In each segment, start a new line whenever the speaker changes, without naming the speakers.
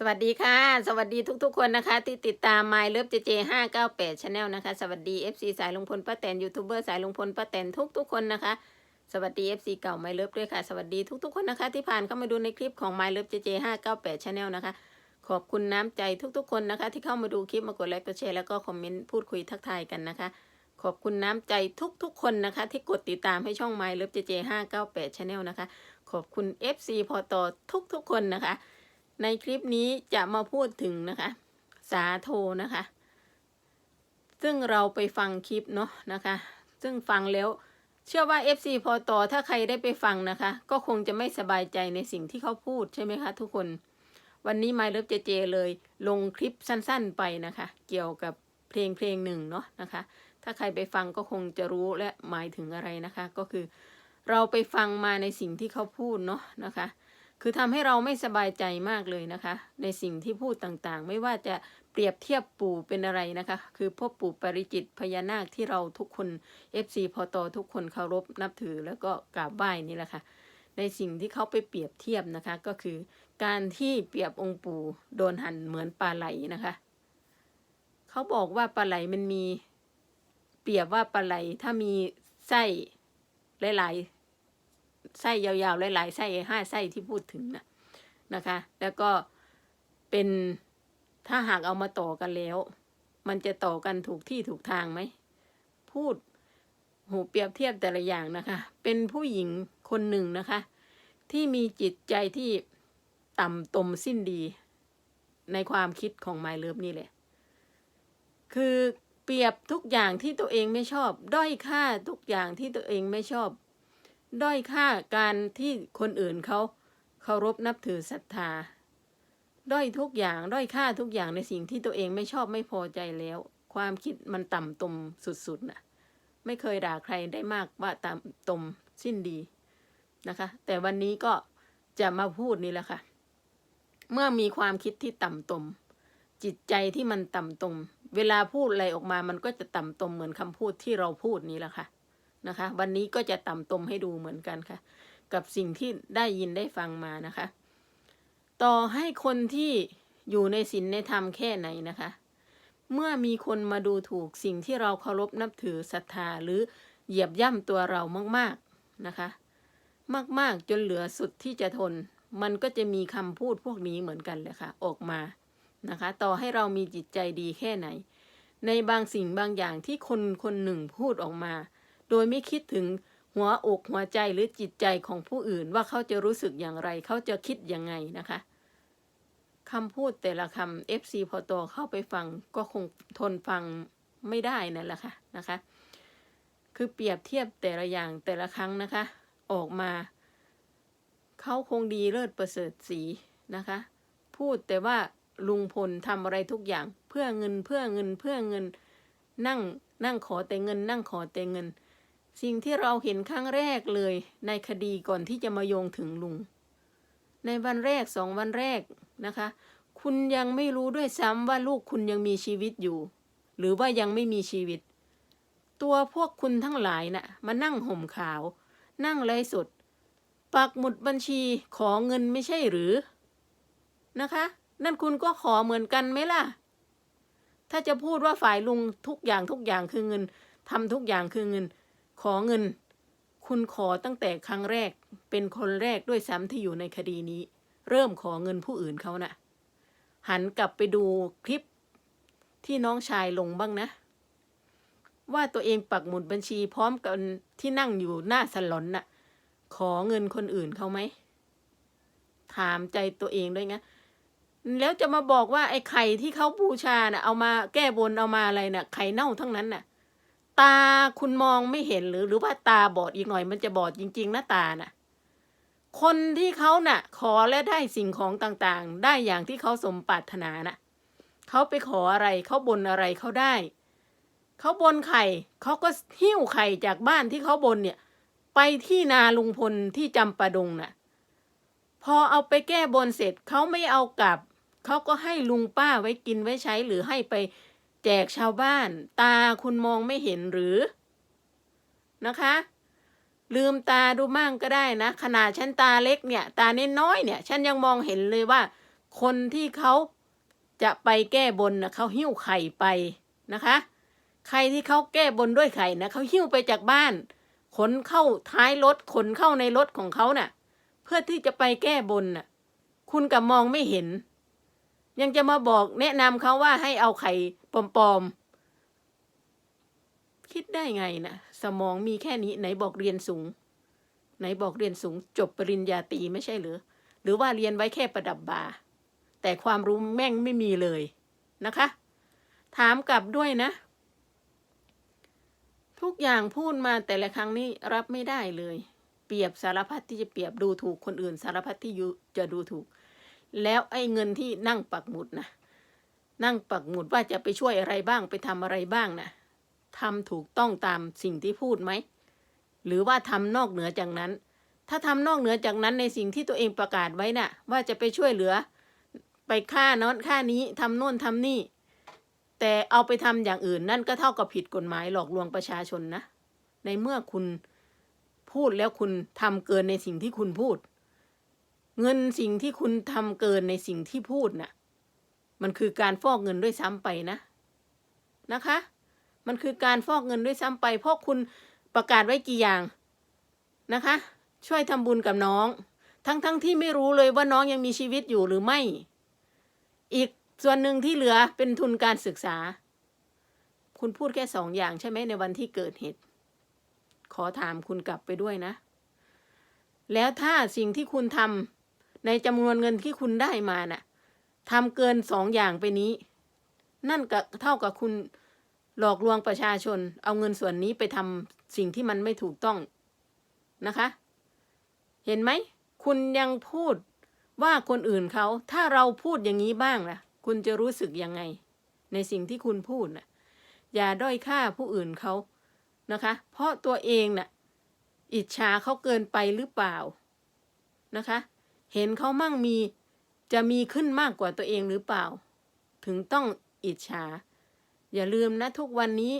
สวัสดีค่ะ สวัสดีทุกๆคนนะคะ ที่ติดตาม My Love JJ 598 Channel นะคะ สวัสดี FC สายลุงพลป้าแตนยูทูบเบอร์สายลุงพลป้าแตนทุกๆคนนะคะ สวัสดี FC เก่า My Love ด้วยค่ะ สวัสดีทุกๆคนนะคะ ที่ผ่านเข้ามาดูในคลิปของ My Love JJ 598 Channel นะคะ ขอบคุณน้ำใจทุกๆคนนะคะ ที่เข้ามาดูคลิปมากดไลค์กดแชร์แล้วก็คอมเมนต์พูดคุยทักทายกันนะคะ ขอบคุณน้ำใจทุกๆคนนะคะ ที่กดติดตามให้ช่อง My Love JJ 598 Channel นะคะ ขอบคุณ FC พอตอทุกๆคนนะคะ ในคลิปนี้จะมาพูดถึงนะคะ สาโทนะคะ ซึ่งเราไปฟังคลิปเนาะนะคะ ซึ่งฟังแล้วเชื่อว่า FC พอต่อถ้าใครได้ไปฟังนะคะ ก็คงจะไม่สบายใจในสิ่งที่เขาพูดใช่ไหมคะทุกคน วันนี้ My Love JJ เลยลงคลิปสั้นๆไปนะคะ เกี่ยวกับเพลงเพลงหนึ่งเนาะนะคะ ถ้าใครไปฟังก็คงจะรู้และหมายถึงอะไรนะคะ ก็คือ เราไปฟังมาในสิ่งที่เขาพูดเนาะนะคะ คือทำให้เราไม่สบายใจมากเลยนะคะ ในสิ่งที่พูดต่างๆ ไม่ว่าจะเปรียบเทียบปู่เป็นอะไรนะคะ คือพ่อปู่ปริจิตพญานาคที่เราทุกคน FC พอตอทุกคนเคารพนับถือแล้วก็กราบไหว้นี่แหละค่ะ ในสิ่งที่เขาไปเปรียบเทียบนะคะ ก็คือการที่เปรียบองค์ปู่โดนหั่นเหมือนปลาไหลนะคะ เขาบอกว่าปลาไหลมันมี เปรียบว่าปลาไหลถ้ามีไส้หลายๆ ไส้ยาวๆหลายๆไส้ห้าไส้ที่พูดถึงนะนะคะ แล้วก็เป็นถ้าหากเอามาต่อกันแล้ว มันจะต่อกันถูกที่ถูกทางไหม พูดหูเปรียบเทียบแต่ละอย่างนะคะ เป็นผู้หญิงคนหนึ่งนะคะ ที่มีจิตใจที่ต่ำตมสิ้นดี ในความคิดของไมเลิฟนี่แหละ คือเปรียบทุกอย่างที่ตัวเองไม่ชอบ ด้อยค่าทุกอย่างที่ตัวเองไม่ชอบ ด้อยค่าการที่คนอื่นเขาเคารพนับถือศรัทธา ด้อยทุกอย่างด้อยค่าทุกอย่างในสิ่งที่ตัวเองไม่ชอบไม่พอใจแล้ว ความคิดมันต่ำตมสุดๆน่ะ ไม่เคยด่าใครได้มากว่าต่ำตมสิ้นดีนะคะ แต่วันนี้ก็จะมาพูดนี่แหละค่ะ เมื่อมีความคิดที่ต่ำตม จิตใจที่มันต่ำตม เวลาพูดอะไรออกมามันก็จะต่ำตมเหมือนคำพูดที่เราพูดนี้แหละค่ะ นะคะ วันนี้ก็จะต่ำตมให้ดูเหมือนกันค่ะ กับสิ่งที่ได้ยินได้ฟังมานะคะ ต่อให้คนที่อยู่ในศีลในธรรมแค่ไหนนะคะ เมื่อมีคนมาดูถูกสิ่งที่เราเคารพนับถือศรัทธาหรือเหยียบย่ำตัวเรามากๆนะคะ มากๆจนเหลือสุดที่จะทน มันก็จะมีคำพูดพวกนี้เหมือนกันเลยค่ะ ออกมานะคะ ต่อให้เรามีจิตใจดีแค่ไหน ในบางสิ่งบางอย่างที่คนคนหนึ่งพูดออกมา โดยไม่คิดถึงหัวอกหัวใจหรือจิตใจของผู้อื่นว่าเขาจะรู้สึกอย่างไร เขาจะคิดยังไงนะคะคำพูดแต่ละคำ FC พอตเข้าไปฟังก็คงทนฟังไม่ได้นั่นแหละค่ะนะคะ คือเปรียบเทียบแต่ละอย่างแต่ละครั้งนะคะ ออกมา เขาคงดีเลิศประเสริฐสีนะคะ พูดแต่ว่าลุงพลทำอะไรทุกอย่าง เพื่อเงินเพื่อเงินเพื่อเงิน นั่งนั่งขอแต่เงิน นั่งขอแต่เงิน สิ่งที่เราเห็นครั้งแรกเลย ในคดีก่อนที่จะมาโยงถึงลุง ในวันแรกสองวันแรกนะคะ คุณยังไม่รู้ด้วยซ้ำว่าลูกคุณยังมีชีวิตอยู่ หรือว่ายังไม่มีชีวิต ตัวพวกคุณทั้งหลายนะ่ะมานั่งห่มขาว นั่งไร้สดปักหมุดบัญชีขอเงินไม่ใช่หรือ นะคะ นั่นคุณก็ขอเหมือนกันไหมล่ะ ถ้าจะพูดว่าฝ่ายลุงทุกอย่างทุกอย่างคือเงินทำทุกอย่างคือเงิน ขอเงิน คุณขอตั้งแต่ครั้งแรก เป็นคนแรกด้วยซ้ำที่อยู่ในคดีนี้ เริ่มขอเงินผู้อื่นเขานะ่ะ หันกลับไปดูคลิปที่น้องชายลงบ้างนะ ว่าตัวเองปักหมุดบัญชีพร้อมกันที่นั่งอยู่หน้าสลอนน่ะ ขอเงินคนอื่นเขาไหม ถามใจตัวเองด้วยนะแล้วจะมาบอกว่าไอ้ไข่ที่เขาบูชาน่ะ เอามาแก้บนเอามาอะไรน่ะ ไข่เน่าทั้งนั้นน่ะ ตาคุณมองไม่เห็นหรือหรือว่าตาบอดอีกหน่อยมันจะบอดจริงๆนะตาน่ะ คนที่เขาน่ะ ขอและได้สิ่งของต่างๆ ได้อย่างที่เขาสมปรารถนาน่ะเขาไปขออะไรเขาบนอะไรเขาได้เขาบนไข่เขาก็หิ้วไข่จากบ้านที่เขาบนเนี่ย ไปที่นาลุงพลที่จำปาดงน่ะ พอเอาไปแก้บนเสร็จเขาไม่เอากลับเขาก็ให้ลุงป้าไว้กินไว้ใช้หรือให้ไป จกชาวบ้าน ตาคุณมองไม่เห็นหรือนะคะ ลืมตาดูมั่งก็ได้นะ ขนาดฉันตาเล็กเนี่ย ตาเน้นน้อยเนี่ย ฉันยังมองเห็นเลยว่า คนที่เขาจะไปแก้บนนะเขาหิ้วไข่ไปนะคะ ใครที่เขาแก้บนด้วยไข่นะเขาหิ้วไปจากบ้านขนเข้าท้ายรถขนเข้าในรถของเขาน่ะ เพื่อที่จะไปแก้บนน่ะ คุณกับมองไม่เห็น ยังจะมาบอกแนะนำเขาว่าให้เอาไข่ปลอมๆ คิดได้ไงนะสมองมีแค่นี้ไหนบอกเรียนสูง ไหนบอกเรียนสูง จบปริญญาตรีไม่ใช่หรือ หรือว่าเรียนไว้แค่ประดับบา แต่ความรู้แม่งไม่มีเลยนะคะ ถามกลับด้วยนะ ทุกอย่างพูดมาแต่ละครั้งนี้รับไม่ได้เลย เปรียบสารพัดที่จะเปรียบดูถูกคนอื่น สารพัดที่จะดูถูก แล้วไอ้เงินที่นั่งปักหมุดนะนั่งปักหมุดว่าจะไปช่วยอะไรบ้างไปทำอะไรบ้างนะทำถูกต้องตามสิ่งที่พูดไหมหรือว่าทำนอกเหนือจากนั้น ถ้าทำนอกเหนือจากนั้นในสิ่งที่ตัวเองประกาศไว้น่ะ ว่าจะไปช่วยเหลือ ไปค่านั้นค่านี้ทำโน่นทำนี่ แต่เอาไปทำอย่างอื่นนั่นก็เท่ากับผิดกฎหมายหลอกลวงประชาชนนะ ในเมื่อคุณพูดแล้วคุณทำเกินในสิ่งที่คุณพูด เงินสิ่งที่คุณทำเกินในสิ่งที่พูดน่ะ มันคือการฟอกเงินด้วยซ้ำไปนะ นะคะ มันคือการฟอกเงินด้วยซ้ำไป เพราะคุณประกาศไว้กี่อย่างนะคะ ช่วยทำบุญกับน้อง ทั้งๆทที่ไม่รู้เลยว่าน้องยังมีชีวิตอยู่หรือไม่ อีกส่วนหนึ่งที่เหลือเป็นทุนการศึกษา คุณพูดแค่สองอย่างใช่ไหมในวันที่เกิดเหตุ ขอถามคุณกลับไปด้วยนะ แล้วถ้าสิ่งที่คุณทำ ในจำนวนเงินที่คุณได้มาน่ะทำเกินสองอย่างไปนี้ นั่นก็เท่ากับคุณหลอกลวงประชาชน เอาเงินส่วนนี้ไปทำสิ่งที่มันไม่ถูกต้องนะคะ เห็นไหม คุณยังพูดว่าคนอื่นเขา ถ้าเราพูดอย่างนี้บ้างล่ะ คุณจะรู้สึกยังไง ในสิ่งที่คุณพูดน่ะ อย่าด้อยค่าผู้อื่นเขานะคะ เพราะตัวเองน่ะ อิจฉาเขาเกินไปหรือเปล่านะคะ เห็นเขามั่งมีจะมีขึ้นมากกว่าตัวเองหรือเปล่า ถึงต้องอิจฉา อย่าลืมนะทุกวันนี้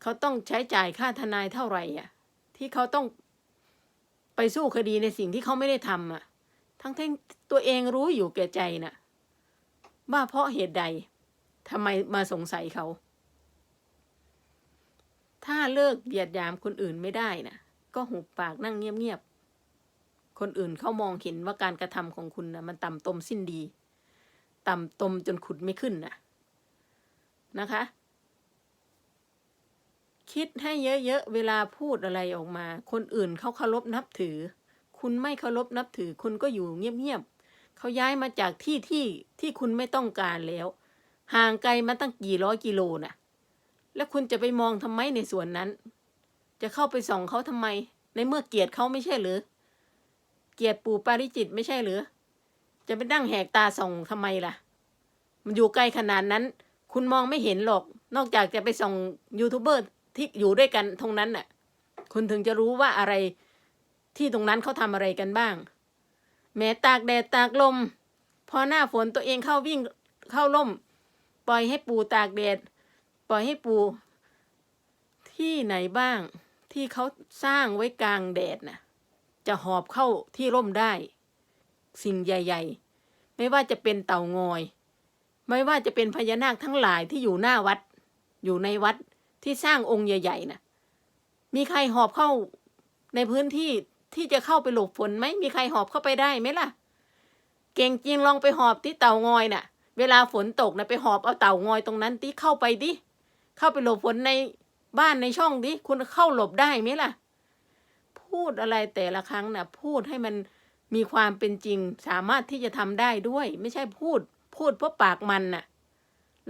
เขาต้องใช้จ่ายค่าทนายเท่าไหร่อะ ที่เขาต้องไปสู้คดีในสิ่งที่เขาไม่ได้ทำอะ ทั้งที่ตัวเองรู้อยู่แก่ใจน่ะว่าเพราะเหตุใดทำไมมาสงสัยเขา ถ้าเลิกเหยียดยามคนอื่นไม่ได้นะก็หุบปากนั่งเงียบๆ คนอื่นเขามองเห็นว่าการกระทำของคุณนะมันต่ำตมสิ้นดี ต่ำตมจนขุดไม่ขึ้นนะนะคะ คิดให้เยอะๆเวลาพูดอะไรออกมา คนอื่นเขาเคารพนับถือ คุณไม่เคารพนับถือ คุณก็อยู่เงียบๆเขาย้ายมาจากที่ที่ที่คุณไม่ต้องการแล้ว ห่างไกลมาตั้งกี่ร้อยกิโลน่ะ แล้วคุณจะไปมองทำไมในส่วนนั้น จะเข้าไปส่องเขาทำไม ในเมื่อเกลียดเขาไม่ใช่หรือ เกียดปู่ปาริจิตไม่ใช่หรือ จะไปนั่งแหกตาส่องทำไมล่ะ มันอยู่ไกลขนาดนั้น คุณมองไม่เห็นหรอก นอกจากจะไปส่องยูทูบเบอร์ที่อยู่ด้วยกันตรงนั้นน่ะ คุณถึงจะรู้ว่าอะไรที่ตรงนั้นเขาทำอะไรกันบ้าง แม้ตากแดดตากลม พอหน้าฝนตัวเองเข้าวิ่งเข้าร่ม ปล่อยให้ปูตากแดด ปล่อยให้ปู ที่ไหนบ้าง ที่เขาสร้างไว้กลางแดดน่ะ จะหอบเข้าที่ร่มได้ สิ่งใหญ่ ๆ ไม่ว่าจะเป็นเต่างอย ไม่ว่าจะเป็นพญานาคทั้งหลายที่อยู่หน้าวัด อยู่ในวัดที่สร้างองค์ใหญ่ ๆน่ะ มีใครหอบเข้าในพื้นที่ที่จะเข้าไปหลบฝนไหมมีใครหอบเข้าไปได้ไหมล่ะ เก่งจริงลองไปหอบที่เต่างอยน่ะ เวลาฝนตกนะไปหอบเอาเต่างอยตรงนั้นที่เข้าไปดิเข้าไปหลบฝนในบ้านในช่องดิคุณเข้าหลบได้ไหมล่ะ พูดอะไรแต่ละครั้งนะ่ะพูดให้มันมีความเป็นจริง สามารถที่จะทำได้ด้วย ไม่ใช่พูด พูดเพราะปากมันน่ะ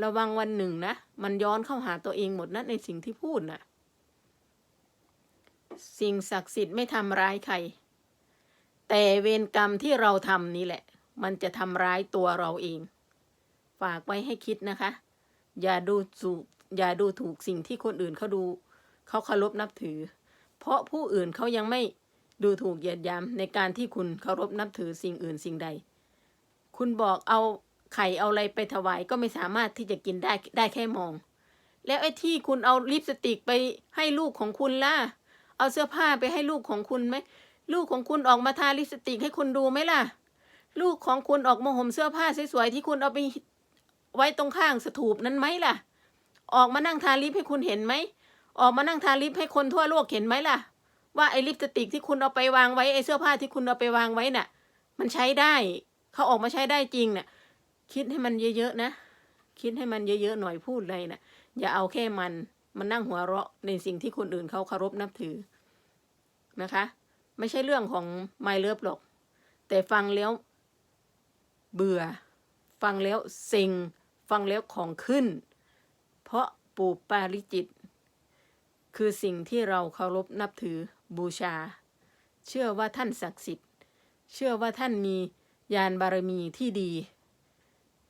ระวังวันหนึ่งนะมันย้อนเข้าหาตัวเองหมดนะในสิ่งที่พูดน่ะ สิ่งศักดิ์สิทธิ์ไม่ทำร้ายใคร แต่เวรกรรมที่เราทำนี่แหละ มันจะทำร้ายตัวเราเอง ฝากไว้ให้คิดนะคะ อย่าดูถูอย่าดูถูกสิ่งที่คนอื่นเขาดู เขาเคารพนับถือ เพราะผู้อื่นเขายังไม่ดูถูกเหยียดหยามในการที่คุณเคารพนับถือสิ่งอื่นสิ่งใด คุณบอกเอาไข่เอาอะไรไปถวายก็ไม่สามารถที่จะกินได้ได้แค่มอง แล้วไอ้ที่คุณเอาลิปสติกไปให้ลูกของคุณล่ะ เอาเสื้อผ้าไปให้ลูกของคุณไหมลูกของคุณออกมาทาลิปสติกให้คุณดูไหมล่ะ ลูกของคุณออกมาห่มเสื้อผ้าสวยๆที่คุณเอาไปไว้ตรงข้างสถูปนั้นไหมล่ะ ออกมานั่งทาลิปให้คุณเห็นไหม ออกมานั่งทาลิปให้คนทั่วโลกเห็นไหมล่ะ ว่าไอ้ลิปสติกที่คุณเอาไปวางไว้ไอ้เสื้อผ้าที่คุณเอาไปวางไว้น่ะ มันใช้ได้เขาออกมาใช้ได้จริงน่ะ คิดให้มันเยอะๆนะ คิดให้มันเยอะๆหน่อยพูดเลยน่ะ อย่าเอาแค่มันมันนั่งหัวเราะในสิ่งที่คนอื่นเขาเคารพนับถือนะคะ ไม่ใช่เรื่องของไมเลิฟหรอก แต่ฟังแล้ว เบื่อ ฟังแล้วเซ็ง ฟังแล้วของขึ้น เพราะปู่ปาริจิต คือสิ่งที่เราเคารพนับถือบูชา เชื่อว่าท่านศักดิ์สิทธิ์ เชื่อว่าท่านมียานบารมีที่ดี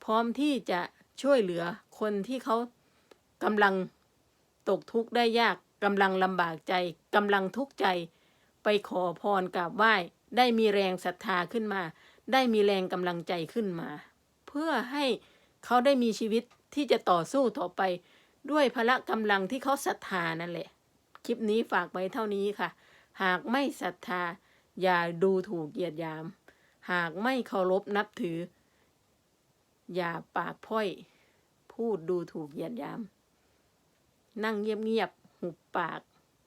พร้อมที่จะช่วยเหลือคนที่เขากำลังตกทุกข์ได้ยากกำลังลำบากใจกำลังทุกข์ใจไปขอพรกราบไหว้ ได้มีแรงศรัทธาขึ้นมา ได้มีแรงกำลังใจขึ้นมา เพื่อให้เขาได้มีชีวิตที่จะต่อสู้ต่อไป ด้วยพละกำลังที่เขาศรัทธานั่นแหละ คลิปนี้ฝากไว้เท่านี้ค่ะ หากไม่ศรัทธา อย่าดูถูกเหยียดยาม หากไม่เคารพนับถือ อย่าปากพร่อย พูดดูถูกเหยียดยาม นั่งเงียบๆหุบปาก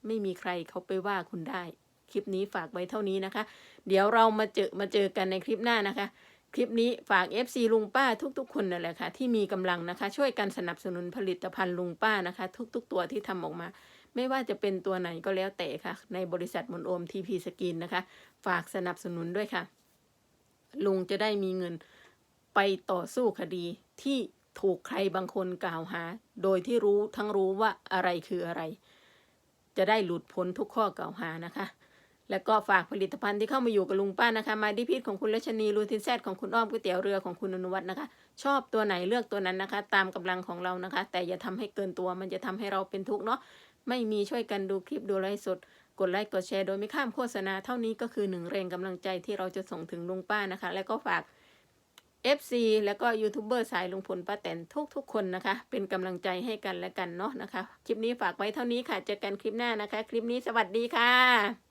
ไม่มีใครเขาไปว่าคุณได้ คลิปนี้ฝากไว้เท่านี้นะคะ เดี๋ยวเรามาเจอมาเจอกันในคลิปหน้านะคะคลิปนี้ฝาก FC ลุงป้าทุกๆ คนนั่นแหละค่ะ ที่มีกำลังนะคะ ช่วยกันสนับสนุนผลิตภัณฑ์ลุงป้านะคะ ทุกๆ ตัวที่ทำออกมา ไม่ว่าจะเป็นตัวไหนก็แล้วแต่ค่ะ ในบริษัทมนโอมทีพีสกินนะคะ ฝากสนับสนุนด้วยค่ะ ลุงจะได้มีเงินไปต่อสู้คดีที่ถูกใครบางคนกล่าวหา โดยที่รู้ทั้งรู้ว่าอะไรคืออะไร จะได้หลุดพ้นทุกข้อกล่าวหานะคะ แล้วก็ฝากผลิตภัณฑ์ที่เข้ามาอยู่กับลุงป้านะคะ มาดิพิษของคุณรัชนีรูทินแซดของคุณอ้อมก๋วยเตี๋ยวเรือของคุณอนุวัฒน์นะคะ ชอบตัวไหนเลือกตัวนั้นนะคะ ตามกำลังของเรานะคะ แต่อย่าทำให้เกินตัวมันจะทำให้เราเป็นทุกข์เนาะ ไม่มีช่วยกันดูคลิปดูไลฟ์สด กดไลค์กดแชร์โดยไม่ข้ามโฆษณาเท่านี้ก็คือหนึ่งแรงกำลังใจที่เราจะส่งถึงลุงป้านะคะ แล้วก็ฝาก FC แล้วก็ยูทูบเบอร์สายลุงพลป้าแตนทุกๆคนนะคะ เป็นกำลังใจให้กันและกันเนาะนะคะ คลิปนี้ฝากไว้เท่านี้ค่ะ เจอกันคลิปหน้านะคะ คลิปนี้สวัสดีค่ะ